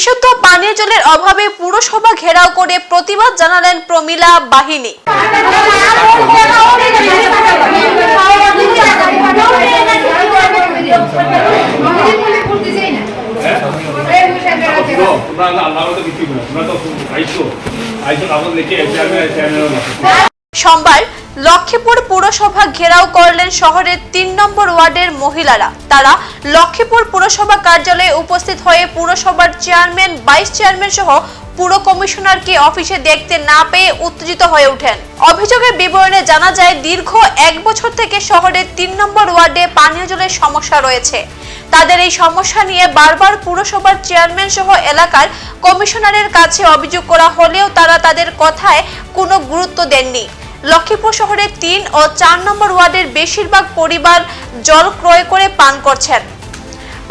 বিশুদ্ধ পানীয় জলের অভাবে পুরসভা ঘেরাও করে প্রতিবাদ জানালেন প্রমিলা বাহিনী। আল্লাহ তো কিছু না তো আইসো আইসো কাগজ লিখে চেয়ারম্যান চেয়ারম্যান সোমবার লক্ষ্মীপুর পুরসভা ঘেরাও করলেন শহরের তিন নম্বর ওয়ার্ডের মহিলারা। তারা লক্ষ্মীপুর পুরসভা কার্যালয়ে উপস্থিত হয়ে পুরসভার চেয়ারম্যান, ভাইস চেয়ারম্যান সহ পুর কমিশনারকে অফিসে দেখতে না পেয়ে উত্তেজিত হয়ে ওঠেন। অভিযোগের বিবরণে জানা যায়, দীর্ঘ এক বছর থেকে শহরের তিন নম্বর ওয়ার্ডে পানীয় জলের সমস্যা রয়েছে। তাদের এই সমস্যা নিয়ে বারবার পুরসভার চেয়ারম্যান সহ এলাকার কমিশনারের কাছে অভিযোগ করা হলেও তারা তাদের কথায় কোনো গুরুত্ব দেননি। লক্ষ্মীপুর শহরের তিন ও চার নম্বর ওয়ার্ডের বেশিরভাগ পরিবার জল ক্রয় করে পান করছেন।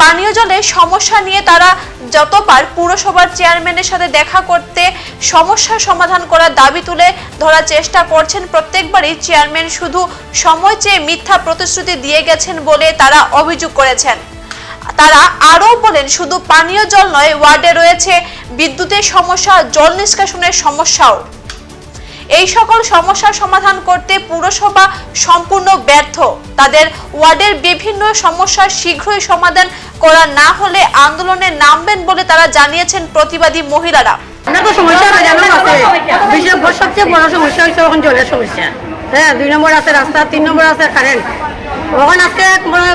পানীয় জলের সমস্যা নিয়ে তারা যতবার পুরসভার চেয়ারম্যানের সাথে দেখা করতে সমস্যার সমাধান করার দাবি তুলে ধরার চেষ্টা করছেন প্রত্যেকবারই চেয়ারম্যান। শুধু সময় চেয়ে মিথ্যা প্রতিশ্রুতি দিয়ে গেছেন বলে তারা অভিযোগ করেছেন। তারা আরও বলেন, শুধু পানীয় জল নয়, ওয়ার্ডে রয়েছে বিদ্যুতের সমস্যা, জল নিষ্কাশনের সমস্যাও। এই সকল সমস্যার সমাধান করতে পুরসভা সম্পূর্ণ ব্যর্থ। তাদের ওয়ার্ডের বিভিন্ন সমস্যার শীঘ্রই সমাধান করা না হলে আন্দোলনে নামবেন বলে তারা জানিয়েছেন প্রতিবাদী মহিলারা। সমস্যা সবচেয়ে বড় সমস্যা হচ্ছে জলের সমস্যা। হ্যাঁ দুই নম্বর আছে রাস্তা, তিন নম্বর আছে কারেন্ট ওখানে আজকে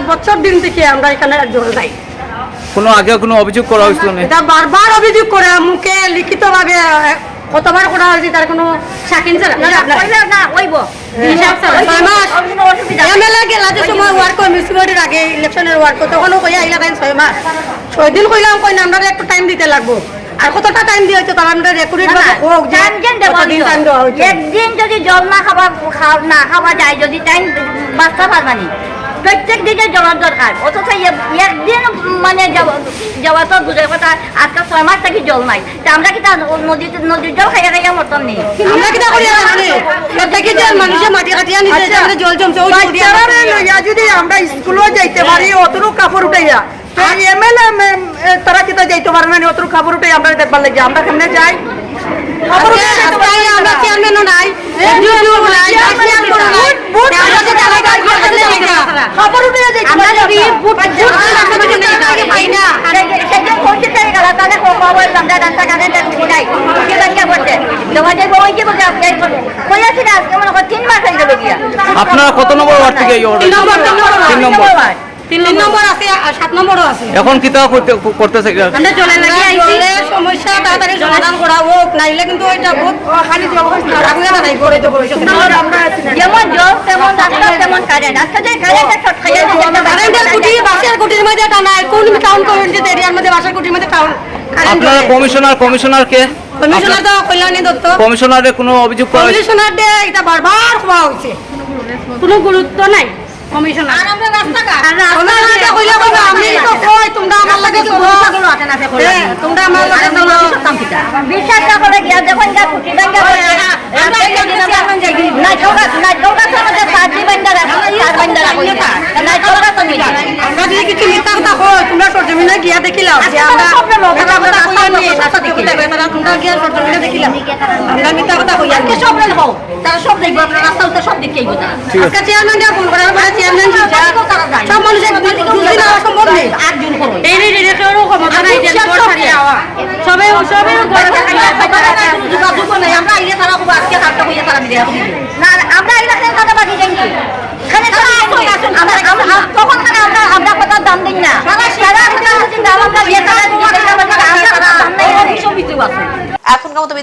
বছর দিন থেকে আমরা এখানে জল নাই। কোনো আগে কোনো অভিযোগ করা হয়েছিল না এটা বারবার অভিযোগ করে মুখে লিখিত ভাবে কতবার করা হয়েছে তার কোনো সাকিন না ওইব। এমএলএ গেলা যে সময় ওয়ার্ক মিউনিসিপালিটির আগে ইলেকশনের ওয়ার্ক তখনও কইয়া আইলা কাইন ছয় মাস। ছয় দিন কইলাম কই না আমরা একটু টাইম দিতে লাগবো। আর কতটা টাইম দিয়ে তার আমরা হোক টাইম দেওয়া একদিন যদি জল না খাওয়া না খাওয়া যায় যদি টাইম বাঁচতে পারবানি প্রত্যেক দিনে জলের দরকার। অথচ একদিন মানে যাওয়া- তো দূরের কথা আজকে ছয় মাস থেকে জল নাই। তা আমরা কি তা নদীতে নদীর জল খাইয়া খাইয়া মতন নেই আমরা কিটা করি প্রত্যেকে যে মানুষে মাটি কাটিয়া নিতে আমরা জল জমছে ওই জল দিয়ে আমরা বাচ্চারা লইয়া যদি আমরা স্কুলও যাইতে পারি অতরু কাপড় উঠাইয়া। এমএলএ তারা কিতা যাইতে পারে না অতরু কাপড় উঠাই আমরা দেখবার লাগে। আমরা কেমনে যাই? আমরা চেয়ারম্যানও নাই নাই চেয়ারম্যান নাই বুট আমরা যদি বুট পাই না সেটা গেল তাহলে খবর কারেন্ট নাই কে ব্যাখ্যা করতে তোমাদের কি বলছে কই না আজকে মনে হয় তিন মাস হয়ে যাবে আপনারা কত নম্বর ওয়ার্ড থেকে এই? তিন নম্বর তিন নম্বর তিন নম্বর আছে আর সাত নম্বরও আছে। এখন কি তা করতে করতেছে আমরা জলে লাগি জলের সমস্যা তাড়াতাড়ি সমাধান করা হোক নাইলে কিন্তু ওইটা বহুত খালি রাখলে না নাই করে তো যেমন জল তেমন রাস্তা তেমন কারেন্ট। আজকে যে কারেন্টের শর্ট খাইয়া কারেন্টের কুটি বাসের কুটির মধ্যে টানায় কোন টাউন এরিয়ার মধ্যে বাসের কুটির মধ্যে টাউন আপনারা কমিশনার তো কল্যাণী দত্ত। কমিশনারে কোনো অভিযোগ করা হয়েছে? কমিশনার ডে এটা বারবার খোয়া কোনো গুরুত্ব নাই। কমিশনার আর আমরা রাস্তাঘাট। কমিশনারটা কইলে কইবে আমি তো কই তোমরা আমার লাগে তো হ্যাঁ, তোমরা আমার লাগে তো বিশ্বাস না করে গিয়া যখন গিয়া কুটি ভাঙ্গা বলছে না ঝোগা না ঝোগা তো আমাদের সাজি বাঙ্গা রাখা সার বাঙ্গা রাখা না ঝোগা তো মিলে আমরা যদি কিছু মিথ্যা কথা কই তোমরা সরজমিনে গিয়া দেখিলাম যে আমরা মিথ্যা কথা কইয়া নিয়ে রাস্তা দেখি তারা তোমরা গিয়া সরজমিনে দেখিলাম মিথ্যা কথা কইয়া আজকে সব রেল হোক তারা সব দেখব আপনার রাস্তা উঠে সব দিকে এগোতে আজকে চেয়ারম্যান দিয়া ফোন করার পরে চেয়ারম্যান সব মানুষের দুদিন আওয়া সম্ভব নেই আটজন করো এই ডিরেক্টরও ক্ষমতা নাই যে তোর ছাড়িয়ে আওয়া সবে সবে ঘরে আমরা আইলে তারা খুব আজকে তারটা হইয়া তারা মিলে না আমরা আইলে খালি বাকি যাই খালি তারা আসুন আমরা আমরা তখন খালি আমরা আমরা কথা দাম দিই না তারা কথা যদি দাম আমরা দিয়ে তারা দিয়ে আমরা দাম নাই সব কিছু আছে এখনকার মতো